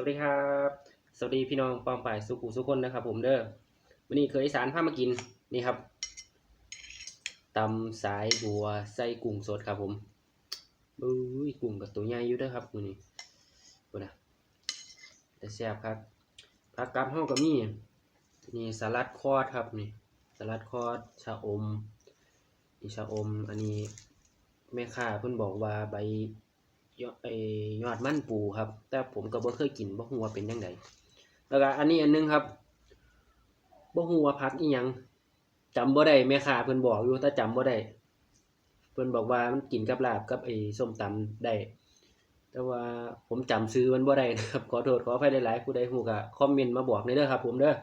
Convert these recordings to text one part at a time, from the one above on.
วัสดีครับ สวัสดีพี่น้องปองป่ายสุขุสุคนนะครับ ผมเด้อวันนี้เคยสารพามากินนี่ครับตำสายบัวใส่กุ้งสดครับผมอุ้ยกุ้งกับตัวใหญ่อยู่เด้อครับมื้อนี้บ่นะแต่แซ่บครับผักกับเฮาก็มีนี่สลัดคอดครับนี่สลัดคอดชะอมนี่ชะอม อันนี้แม่ค้าเพิ่นบอกว่าใบ ยอดไอยอดมันปูครับ แต่ผมก็บ่เคยกินบ่ฮู้ว่าเป็นจังไดแล้วก็อันนี้อันหนึงครับบ่ฮู้ว่าผักอีหยังจำบ่ได้แม่ค้าเพิ่นบอกอยู่แต่จำบ่ได้เพิ่นบอกว่ามันกินกับลาบกับไอ้ส้มตำได้แต่ว่าผมจำซื้อมันบ่ได้นะครับขอโทษขออภัยหลายๆผู้ใดฮู้ก็คอมเมนต์มาบอกในอยเด้อครับ ผมเด้อ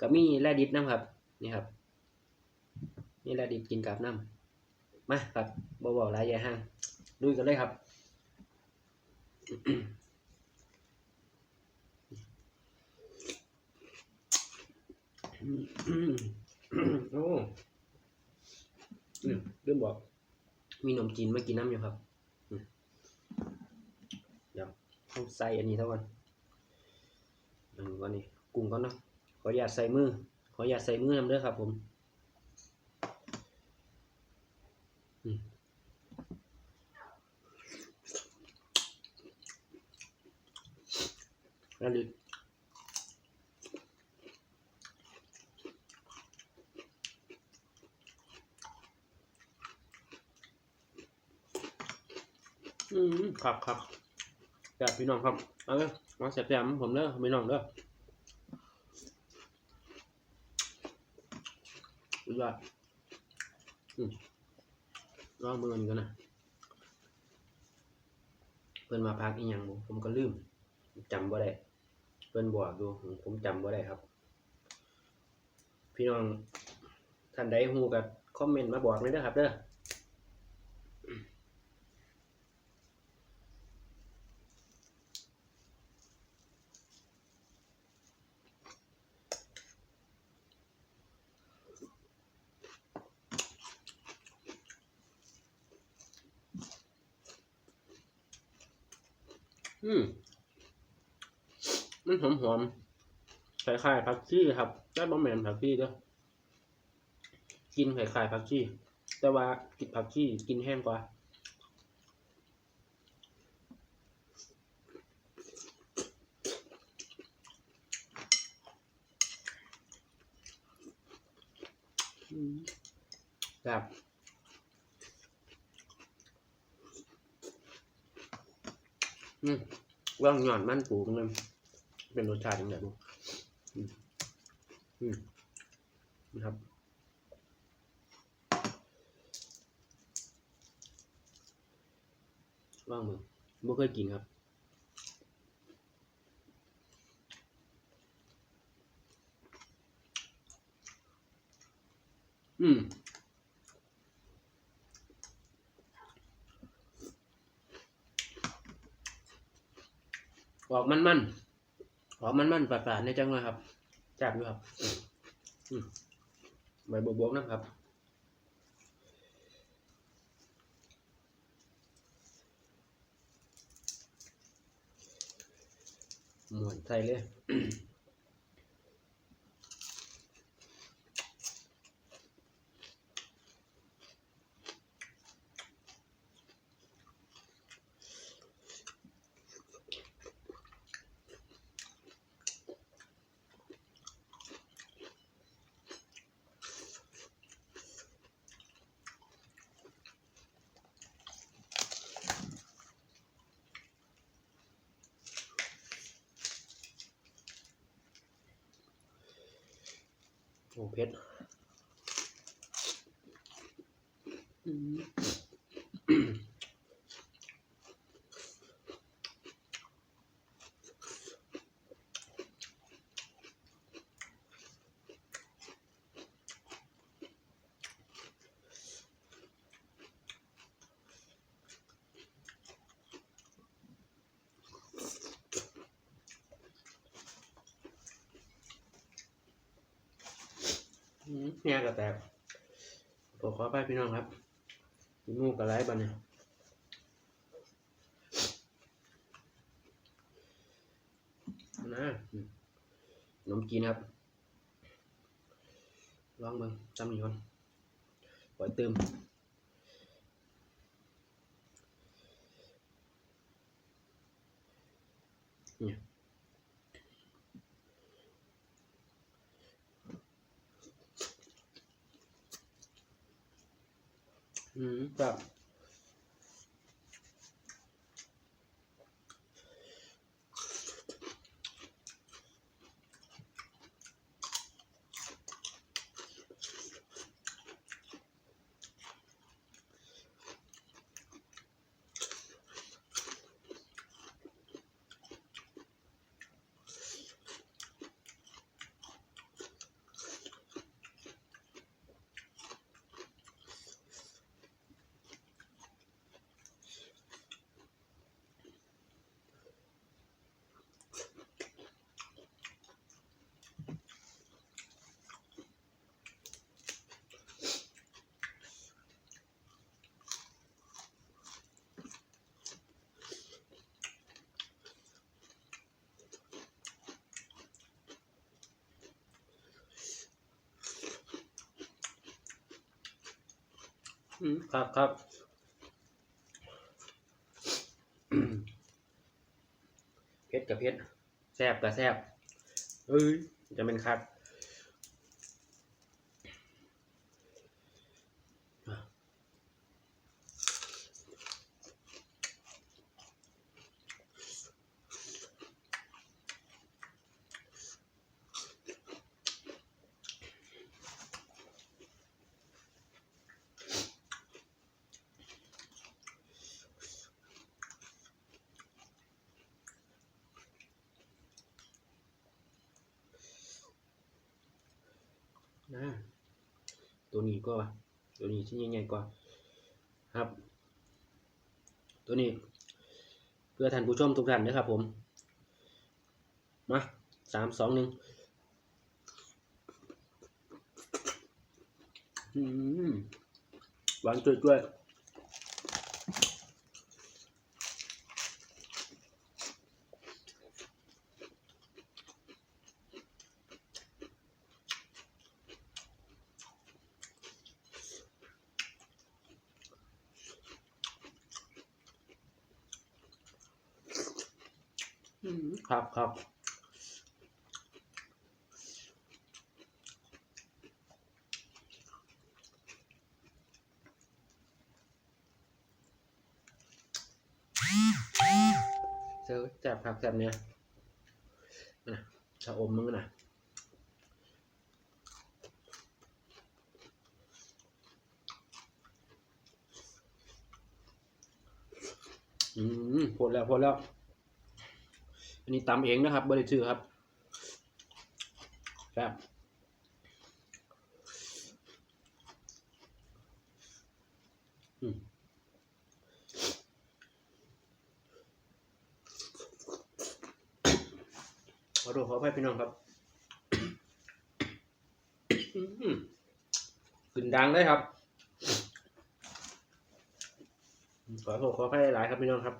ก็มีแลดิบนํครับนี่ครับนี่แลดิบกินกับน้ำมาครับบ่เว้าหลายใหญ่ห้างลุยกันเลยครับ โอ้อืมเริ่มบอก มีนมจีนมากินน้ำอยู่ครับอืมเดี๋ยวต้องใส่อันนี้เท่ากันอันนี้ก่อนนี่กุ้งก่อนนะขออย่าใส่มือ ขออย่าใส่มือนำเด้อครับผม อืมแล้วดิอืมครับครับแซ่บพี่น้องครับ เอาเลยมาแซ่บๆผมเด้อพี่น้องเด้อสุดยอดอืมลองมือกันกันนะเพิ่อนมาพักอีหยังผมก็ลืมจำบ่ได้ พิ่นบอกอยู่ผมจำบ่ได้ครับ พี่น้องท่านใดฮู้ก็คอมเมนต์มาบอกเลยเด้อครับเด้ออืม มันหอมหอมๆคล้ายๆผักชีครับแต่บ่แมนผักชีเด้อกินคล้ายๆผักชีแต่ว่ากินผักชีกินแห้งกว่าอืมแบอืมว่างหย่อนมันปูมัน เป็นรสชาติยังไงบ้างนะครับว่างมือบ่เคยกินครับอืมออกมันมัน หอมมันมันๆปาดๆในจังเลยครับจับดูครับใบบวบๆนะครับหมวนใส่เลย โอ้เผ็ดอืม เนี่ยก็แตกขอขอไปพี่น้องครับมีมูกกับไรบ้านเนี่ยนะขนมจีนครับ ลองเบิ่งจำหนีก่อนปล่อยเติมเนี่ย อืม ครับครับเพชรกับเพชรแซบกับแซบเอ้ยจะเป็นคัด นะตัวนี้ก็ตัวนี้ชิ้นใหญ่ๆกว่าครับ ตัวนี้ เพื่อท่านผู้ชมทุกท่านนะครับผมมาสามสองหนึ่งอืมหวานจุ้ยๆ อืม ครับครับเจอแจบครับแจบเนี่ยนะชะอมมึงนะอืมพดแล้วพดแล้ว อันนี้ตำเองนะครับบริชื่อครับครับอขอโทษขอภัยพี่น้องครับอืมกลิ่นดังเลยครับ ขอโทษขออภัยหลายครับพี่น้องครับ โ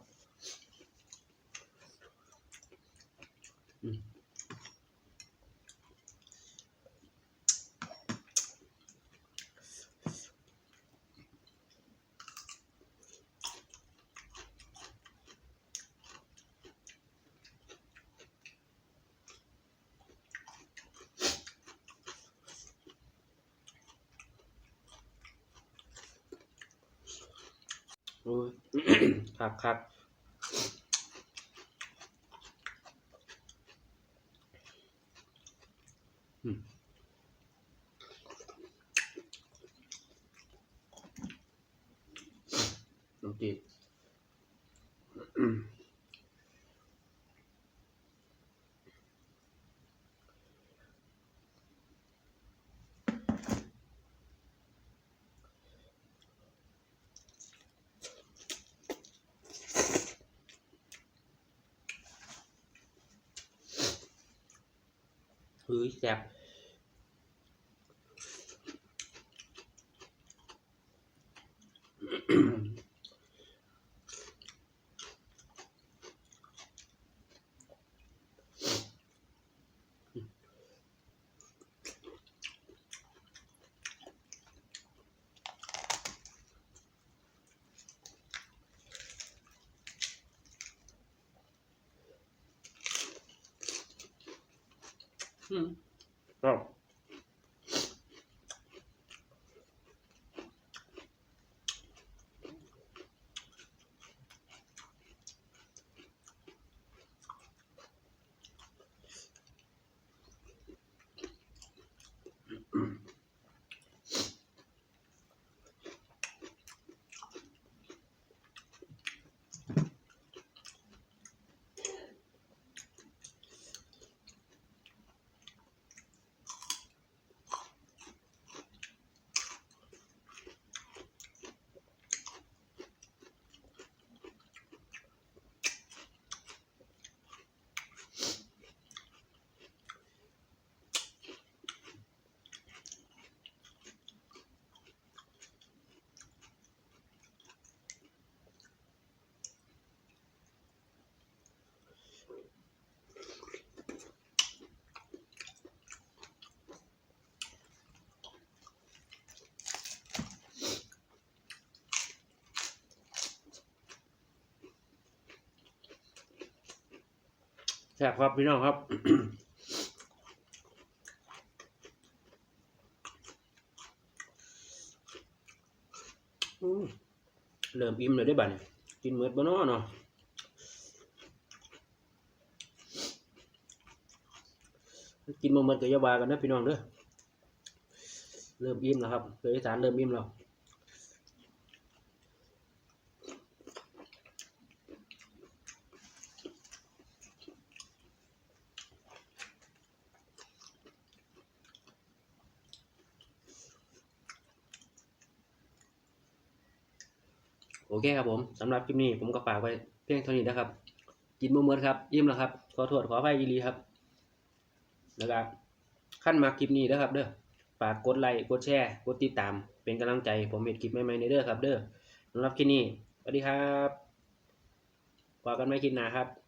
อ้ย ครับครับ น้ำจี บอื แซ่บครับแซ่บครับพี่น้องครับเริ่มอิ่มเลยได้บัดนี้กินเมือดบ่เนาะเนาะกินบ่เมือดก็อย่าว่ากันนะพี่น้องเด้อเริ่มอิ่มแล้วครับเคยสานเริ่มอิ่มแล้ว โอเคครับผมสำหรับคลิปนี้ผมก็ฝากไว้เพียงเท่านี้นะครับ กินบ่เมือครับอิ่มแล้วครับ ขอโทษขออภัยอีรีครับแล้วก็ขั้นมาคลิปนี้นะครับ เด้อฝากกดไลค์กดแชร์กดติดตาม เป็นกำลังใจผมเห็นคลิปใหม่ๆในเด้อครับ เด้อสำหรับคลิปนี้สวัสดีครับพบกันใหม่คลิปหน้าครับ